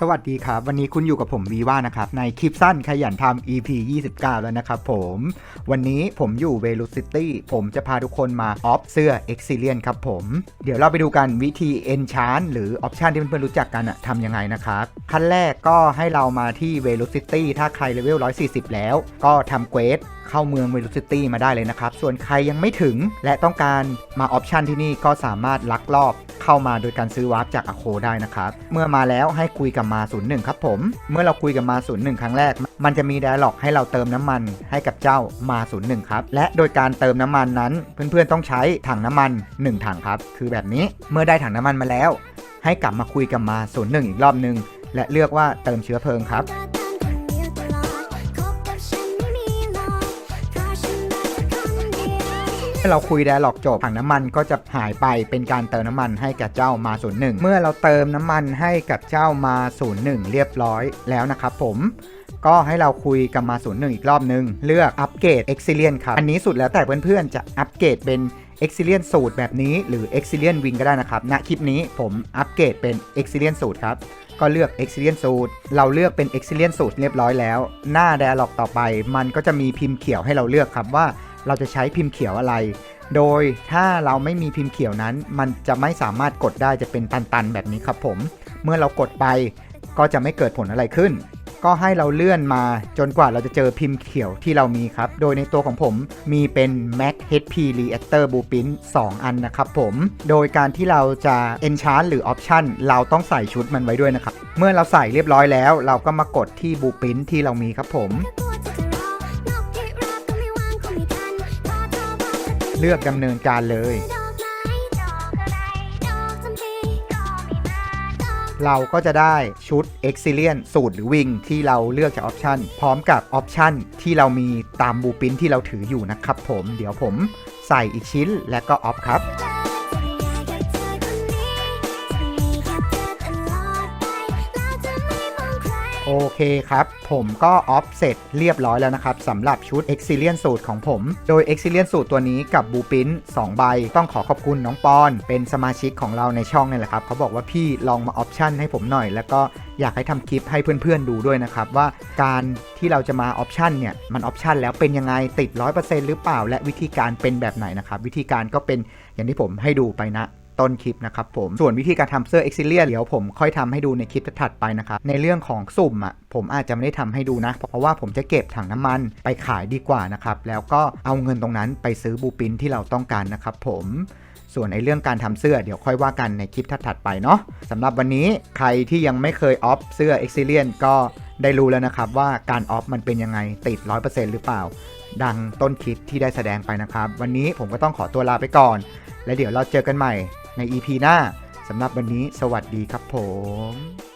สวัสดีครับ วันนี้คุณอยู่กับผมวีว่านะครับ ในคลิปสั้นขยันทำ EP 29 แล้วนะครับผม วันนี้ผมอยู่ Velocity ผมจะพาทุกคนมาออฟเสื้อ e x i l i e n ครับผม เดี๋ยวเราไปดูกันวิธี Enchant หรือ Option ที่เพื่อนๆรู้จักกันอะทำยังไงนะครับ ขั้นแรกก็ให้เรามาที่ Velocity ถ้าใครเลเวล 140 แล้ว ก็ทำเควสเข้าเมือง Velocity มาได้เลยนะครับ ส่วนใครยังไม่ถึงและต้องการมาออปชันที่นี่ก็สามารถลักลอบ เข้ามาโดยการซื้อวาร์ปจากอโคได้นะครับ เมื่อมาแล้วให้คุยกับมา 01 ครับผม เมื่อเราคุยกับมา 01 ครั้งแรก มันจะมีไดอะล็อกให้เราเติมน้ำมันให้กับเจ้ามา 01 ครับ และโดยการเติมน้ำมันนั้น เพื่อนๆต้องใช้ถังน้ำมัน 1 ถังครับ คือแบบนี้ เมื่อได้ถังน้ำมันมาแล้ว ให้กลับมาคุยกับมา 01 อีกรอบหนึง และเลือกว่าเติมเชื้อเพลิงครับ อเราคุยไดอะล็อกจบถังน้ำมันก็จะหายไปเป็นการเติมน้ำมันให้กับเจ้ามา 01 เมื่อเราเติมน้ำมันให้กับเจ้ามา 01 เรียบร้อยแล้วนะครับผมก็ให้เราคุยกับมา 01 อีกรอบนึง เลือกอัปเกรด e x i l i e n ครับ อันนี้สุดแล้วแต่เพื่อนๆ จะอัปเกรดเป็น e x i l i e n สูตรแบบนี้หรือ e x i l i e n Wing ก็ได้นะครับ ณ คลิปนี้ผมอัปเกรดเป็น e x i l i e n สูตรครับ ก็เลือก e x i l i e n สูตร เราเลือกเป็น e x i l i e n สูตรเรียบร้อยแล้ว หน้า Dialog ต่อไป มันก็จะมีพิมพ์เขียวให้เราเลือกครับว่า เราจะใช้พิมพ์เขียวอะไร โดยถ้าเราไม่มีพิมพ์เขียวนั้น มันจะไม่สามารถกดได้จะเป็นตันๆ แบบนี้ครับผม เมื่อเรากดไปก็จะไม่เกิดผลอะไรขึ้น ก็ให้เราเลื่อนมาจนกว่าเราจะเจอพิมพ์เขียวที่เรามีครับ โดยในตัวของผมมีเป็น Mac HP Reactor Blueprint 2 อันนะครับผม โดยการที่เราจะ Enchant หรือ Option เราต้องใส่ชุดมันไว้ด้วยนะครับ เมื่อเราใส่เรียบร้อยแล้ว เราก็มากดที่ Blueprint ที่เรามีครับผม เลือกดำเนินการเลย เราก็จะได้ชุด e x i l i e n สูตรหรือวิงที่เราเลือกจากออปชันพร้อมกับออปชันที่เรามีตามบูปินที่เราถืออยู่นะครับผม เดี๋ยวผมใส่อีกชิ้นและก็ออฟครับ โอเคครับ ผมก็ออฟเสร็จเรียบร้อยแล้วนะครับสำหรับชุด e x i l i e n สูตรของผม โดย e x i l i e n สูตรตัวนี้กับบูปิน2 ใบ ต้องขอขอบคุณน้องปอน เป็นสมาชิกของเราในช่องนี่แหละครับ เขาบอกว่าพี่ลองมาออปชันให้ผมหน่อย แล้วก็อยากให้ทำคลิปให้เพื่อนๆดูด้วยนะครับว่าการที่เราจะมาออปชันเนี่ยมันออปชันแล้วเป็นยังไงติด 100%หรือเปล่า และวิธีการเป็นแบบไหนนะครับวิธีการก็เป็นอย่างที่ผมให้ดูไปนะ ต้นคลิปนะครับผม ส่วนวิธีการทำเสื้อ e x i l i e n เดี๋ยวผมค่อยทำให้ดูในคลิปถัดไปนะครับ ในเรื่องของสุ่มอะผมอาจจะไม่ได้ทำให้ดูนะ เพราะว่าผมจะเก็บถังน้ำมันไปขายดีกว่านะครับ แล้วก็เอาเงินตรงนั้นไปซื้อบูปินที่เราต้องการนะครับผมส่วนในเรื่องการทำเสื้อเดี๋ยวค่อยว่ากันในคลิปถัดๆไปเนาะสำหรับวันนี้ใครที่ยังไม่เคยออฟเสื้อ e x i l i e n ก็ได้รู้แล้วนะครับว่าการออฟมันเป็นยังไงติด 100%หรือเปล่า ดังต้นคลิปที่ได้แสดงไปนะครับ วันนี้ผมก็ต้องขอตัวลาไปก่อน และเดี๋ยวเราเจอกันใหม่ ใน EP หน้าสำหรับวันนี้สวัสดีครับผม